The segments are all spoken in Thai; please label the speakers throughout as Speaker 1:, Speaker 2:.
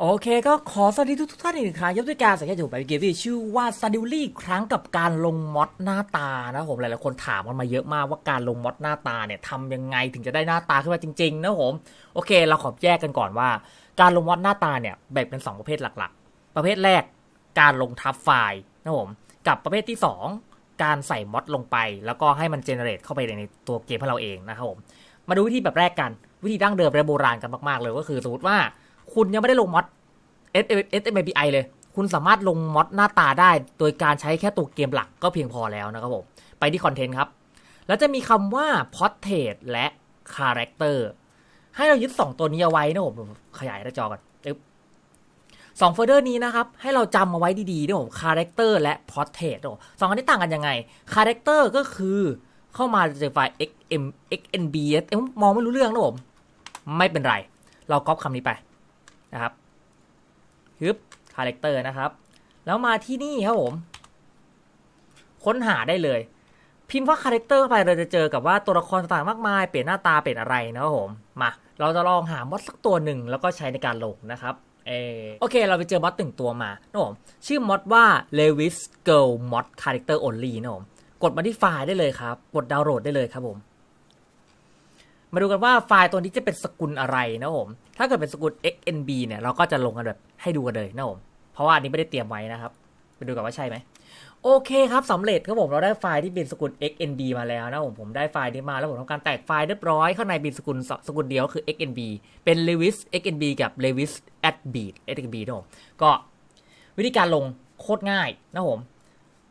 Speaker 1: โอเคก็ขอสวัสดีทุกๆท่านอีกครั้งยับด้วการสังเกตถูกไปเกมที่ชื่อว่า s t a d i l y ครั้งกับการลงมอดหน้าตานะผมหลายๆคนถามกันมาเยอะมากว่าการลงมอดหน้าตาเนี่ยทำยังไงถึงจะได้หน้าตาขึ้นมาจริงๆนะผมโอเค เราขอแยกกันก่อนว่า การลงมอดหน้าตาเนี่ยแบ่งเป็น 2 ประเภทหลักๆ ประเภทแรกการลงทับไฟล์นะผมกับประเภทที่ 2 การใส่มอดลงไป แล้วก็ให้มันเจเนเรตเข้าไปในตัวเกมให้เราเองนะครับผมมาดูวิธีแบบแรกกันวิธีดั้งเดิมและโบราณกันมากๆเลยก็คือสมมติว่า คุณยังไม่ได้ลงมอด S S M P I เลย คุณสามารถลงมอดหน้าตาได้ โดยการใช้แค่ตัวเกมหลักก็เพียงพอแล้วนะครับผม ไปที่คอนเทนต์ครับ แล้วจะมีคำว่า Portrait และ Character ให้เรายึด 2 ตัวนี้เอาไว้นะผมผมขยายหน้าจอก่อนสองโฟลเดอร์นี้นะครับ ให้เราจำเอาไว้ดีๆนะผม Character และ Portrait สองอันนี้ต่างกันยังไง Character ก็คือเข้ามาเจอไฟล์ xm xnb เอ๊ะมองไม่รู้เรื่องนะผม ไม่เป็นไร เราก๊อปคำนี้ไป นะครับฮึบคาแรคเตอร์นะครับ แล้วมาที่นี่ครับผม ค้นหาได้เลย พิมพ์ว่าคาแรคเตอร์ไปเราจะเจอกับว่าตัวละครต่างๆมากมาย เปลี่ยนหน้าตาเปลี่ยนอะไรนะครับผม มา เราจะลองหามอดสักตัวหนึ่งแล้วก็ใช้ในการลงนะครับเอโอเค เราไปเจอมอดตึงตัวมานะผมชื่อมอดว่า Lewis Girl Mod Character Only นะผมกดมาที่ไฟล์ได้เลยครับ กดดาวน์โหลดได้เลยครับผม มาดูกันว่าไฟล์ตัวนี้จะเป็นสกุลอะไรนะผม ถ้าเกิดเป็นสกุล xnb เนี่ยเราก็จะลงกันแบบให้ดูกันเลยนะผม เพราะว่าอันนี้ไม่ได้เตรียมไว้นะครับ ไปดูกันว่าใช่ไหม โอเคครับสำเร็จครับผมเราได้ไฟล์ที่เป็นสกุล xnb มาแล้วนะผมผมได้ไฟล์นี้มาแล้วผมทำการแตกไฟล์เรียบร้อยข้างในเป็นสกุลสกุลเดียวคือ xnb เป็น lewis xnb กับ lewis at beat xnb นะผมก็วิธีการลงโคตรง่ายนะผม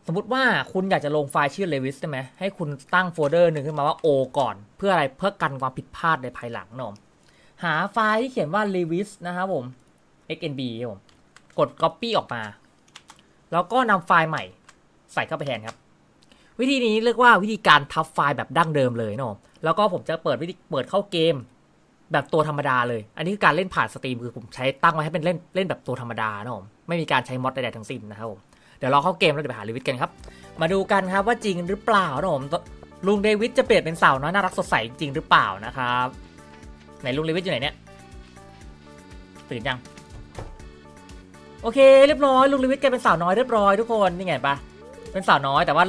Speaker 1: สมมติว่าคุณอยากจะลงไฟล์ชื่อ Lewis ใช่ไหมให้คุณตั้งโฟลเดอร์หนึ่งขึ้นมาว่า O ก่อน เพื่ออะไรเพื่อกันความผิดพลาดในภายหลังนมหาไฟล์ที่เขียนว่า Lewis นะครับผม xnb ครับผมกด copy ออกมา แล้วก็นำไฟล์ใหม่ใส่เข้าไปแทนครับ วิธีนี้เรียกว่าวิธีการทับไฟล์แบบดั้งเดิมเลยนะผมแล้วก็ผมจะเปิดวิธีเปิดเข้าเกม แบบตัวธรรมดาเลย อันนี้คือการเล่นผ่านสตรีมคือผมใช้ตั้งไว้ให้เป็นเล่นเล่นแบบตัวธรรมดานะผมไม่มีการใช้มอดใดๆทั้งสิ้นนะครับผม เดี๋ยวเราเข้าเกมแล้วเดี๋ยวไปหาลิวิทกันครับ มาดูกันครับว่าจริงหรือเปล่านะผมลุงเดวิดจะเปลี่ยนเป็นสาวน้อยน่ารักสดใสจริงหรือเปล่านะครับไหนลุงเดวิดอยู่ไหนเนี่ยตื่นยังโอเคเรียบร้อยลุงเดวิดแกเป็นสาวน้อยเรียบร้อยทุกคนนี่ไงปะเป็นสาวน้อยแต่ว่า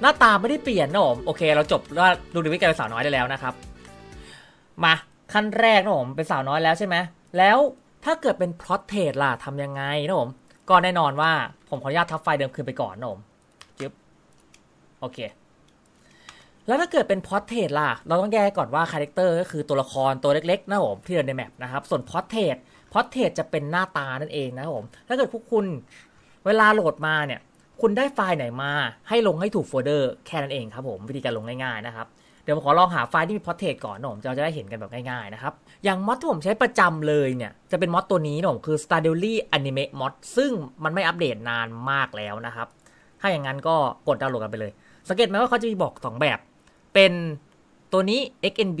Speaker 1: หน้าตาไม่ได้เปลี่ยนนะผมโอเค เราจบว่าลุงเดวิดแกเป็นสาวน้อยได้แล้วนะครับ มาขั้นแรกนะผมเป็นสาวน้อยแล้วใช่ไหมแล้วถ้าเกิดเป็นพลอตเทรดล่ะทำยังไงนะผม ก็แน่นอนว่าผมขออนุญาตทับไฟล์เดิมคืนไปก่อนนะผมจึ๊บโอเค แล้วถ้าเกิดเป็นพอ r เท t ล่ะ เราต้องแยกก่อนว่าคาแรคเตอร์ก็คือตัวละครตัวเล็กๆนะผมที่เดินในแมปนะครับ ส่วนพอ r เท t พอ r เท t จะเป็นหน้าตานั่นเองนะผมถ้าเกิดพวกคุณเวลาโหลดมาเนี่ย คุณได้ไฟล์ไหนมา ให้ลงให้ถูกโฟลเดอร์แค่นั้นเองครับผมวิธีการลงง่ายๆนะครับ ดี๋ยวผมขอลองหาไฟล์ที่มีพอ r เท t ก่อนนะผมเราจะได้เห็นกันแบบง่ายๆนะครับ อย่างมอดที่ผมใช้ประจำเลยเนี่ย จะเป็นมอดตัวนี้นะผมคือ s t a d i l y Anime Mod ซึ่งมันไม่อัปเดตนานมากแล้วนะครับ ถ้าอย่างนั้นก็กดดาวน์โหลดกันไปเลย สังเกตไหมว่าเขาจะมีบอก 2 แบบ เป็นตัวนี้ XNB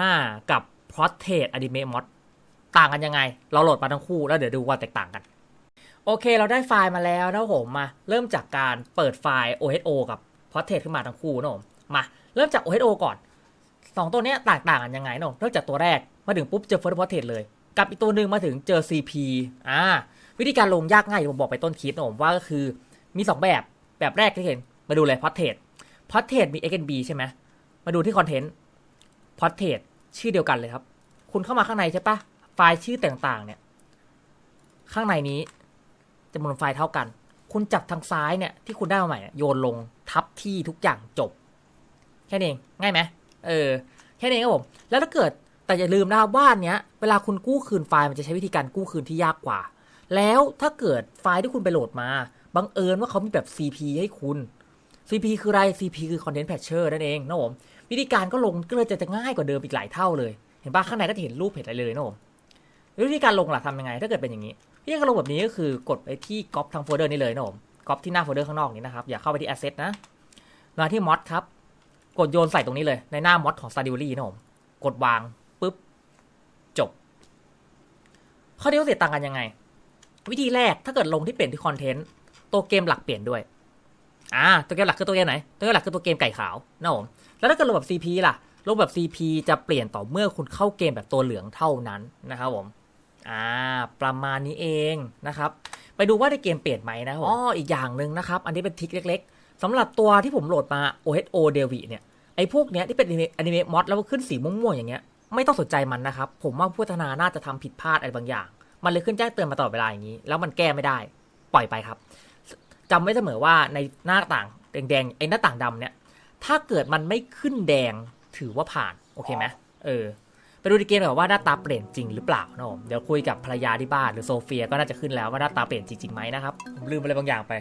Speaker 1: 1.5 กับ Portrait Anime Mod ต่างกันยังไง เราโหลดมาทั้งคู่แล้วเดี๋ยวดูว่าแตกต่างกัน โอเคเราได้ไฟล์มาแล้วนะผมมาเริ่มจากการเปิดไฟล์ OHO กับ Portrait ขึ้นมาทั้งคู่นะผมมา เริ่มจาก OHO ก่อนสองตัวนี้แตกต่างกันยังไงเนอะเริ่มจากตัวแรกมาถึงปุ๊บเจอ First Portrait เลย กับอีกตัวหนึ่งมาถึงเจอ CP อ่าวิธีการลงยากง่ายผมบอกไปต้นคลิปนะผมว่าก็คือมี 2 แบบแบบแรกที่เห็นมาดูเลย Portrait Portrait มี XNB ใช่ไหมมาดูที่คอนเทนต์ Portrait ชื่อเดียวกันเลยครับ คุณเข้ามาข้างในใช่ปะไฟล์ชื่อต่างๆเนี่ยข้างในนี้จำนวนไฟล์เท่ากัน คุณจับทางซ้ายเนี่ยที่คุณได้มาใหม่โยนลงทับที่ทุกอย่างจบ แค่นี้เองง่ายไหมเออ แค่นี้ครับผม แล้วถ้าเกิดแต่อย่าลืมนะครับว่าอันเนี้ยเวลาคุณกู้คืนไฟล์มันจะใช้วิธีการกู้คืนที่ยากกว่า แล้วถ้าเกิดไฟล์ที่คุณไปโหลดมาบังเอิญว่าเขามีแบบ CP ให้คุณ CP คืออะไร CP คือ Content Patcher นั่นเองนะผมวิธีการก็ลงก็เลยจะจะง่ายกว่าเดิมอีกหลายเท่าเลย เห็นปะข้างในก็จะเห็นรูปเห็นอะไรเลยนะผมวิธีการลงล่ะทำยังไง ถ้าเกิดเป็นอย่างนี้วิธีการลงแบบนี้ก็คือกดไปที่ก๊อปทางโฟลเดอร์นี้เลยนะผมก๊อปที่หน้าโฟลเดอร์ข้างนอกนี้นะครับอย่าเข้าไปที่ Asset นะมาที่ Mod ครับ กดโยนใส่ตรงนี้เลย ในหน้ามอดของ s t a d i o l y นะผม กดวางปุ๊บ จบ ข้อดีข้อเสียต่างกันยังไง วิธีแรกถ้าเกิดลงที่เปลี่ยนที่คอนเทนต์ตัวเกมหลักเปลี่ยนด้วย อ่า ตัวเกมหลักคือตัวเกมไหน ตัวเกมหลักคือตัวเกมไก่ขาวนะผม แล้วถ้าเกิดลงแบบ CP ล่ะ ลงแบบ CP จะเปลี่ยนต่อเมื่อคุณเข้าเกมแบบตัวเหลืองเท่านั้นนะครับผม อ่า ประมาณนี้เองนะครับ ไปดูว่าในเกมเปลี่ยนไหมนะผมอ๋ออีกอย่างหนึ่งนะครับ อันนี้เป็นทริคเล็กๆ สำหรับตัวที่ผมโหลดมา OHO d e v i เนี่ยไอ้พวกเนี้ยที่เป็นอนิเมะมอดแล้วก็ขึ้นสีม่วงๆอย่างเงี้ยไม่ต้องสนใจมันนะครับ ผมว่าผู้พัฒนาน่าจะทำผิดพลาดอะไรบางอย่าง มันเลยขึ้นแจ้งเตือนมาตลอดเวลาอย่างนี้ แล้วมันแก้ไม่ได้ ปล่อยไปครับจำไว้เสมอว่าในหน้าต่างแดงๆไอ้หน้าต่างดำเนี่ย ถ้าเกิดมันไม่ขึ้นแดงถือว่าผ่านโอเคไหมเออไปดูในเกมแบบว่าหน้าตาเปลี่ยนจริงหรือเปล่านะผมเดี๋ยวคุยกับภรรยาที่บ้านหรือโซเฟียก็น่าจะขึ้นแล้วว่าหน้าตาเปลี่ยนจริงๆไหมนะครับผมลืมอะไรบางอย่างไป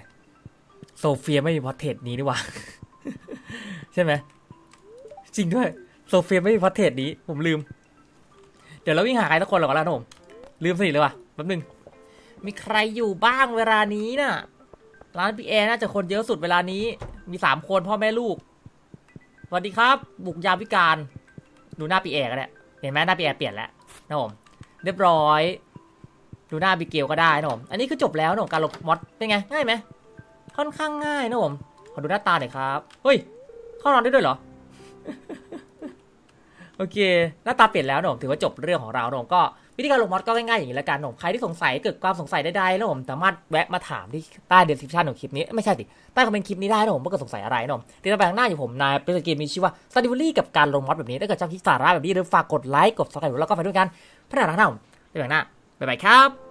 Speaker 1: โซเฟียไม่มีพอเทรตนี้นี่หว่า ใช่ไหม จริงด้วย โซเฟียไม่มีพอเทรตนี้ ผมลืม เดี๋ยวเราวิ่งหาใครสักคนหรอกแล้วนะผม ลืมสนิทเลยว่ะแป๊บนึง มีใครอยู่บ้างเวลานี้น่ะ ร้านพี่แอร์น่าจะคนเยอะสุดเวลานี้ มีสามคนพ่อแม่ลูก สวัสดีครับ บุกยามวิการ ดูหน้าพี่แอร์ก็ได้เห็นไหมหน้าพี่แอร์เปลี่ยนแล้วนะผม เรียบร้อย ดูหน้าบิเกลก็ได้นะผม อันนี้คือจบแล้วนะผมการลงมอดเป็นไงง่ายไหม ค่อนข้างง่ายนะผม ขอดูหน้าตาหน่อยครับ เฮ้ย เข้านอนได้ด้วยเหรอ โอเค หน้าตาเปลี่ยนแล้วนะผมถือว่าจบเรื่องของเรานะผมก็วิธีการลงมอดก็ง่ายๆอย่างนี้แล้วกันผมใครที่สงสัยเกิดความสงสัยใดๆนะผมสามารถแวะมาถามที่ใต้เดสคริปชันของคลิปนี้ ไม่ใช่สิใต้คอมเมนต์คลิปนี้ได้นะผมว่าเกิดสงสัยอะไรนะผมติดตามไปข้างหน้าอยู่ผมนายเป็นสเกมมีชื่อว่าสติวลี่กับการลงมอดแบบนี้ถ้าเกิดชอบคลิปสาระแบบนี้อย่าลืมฝากกดไลค์กดซับสไครต์แล้วก็ไปด้วยกันพัฒนาหน้าผมไปแบบหน้าบ๊ายบายครับ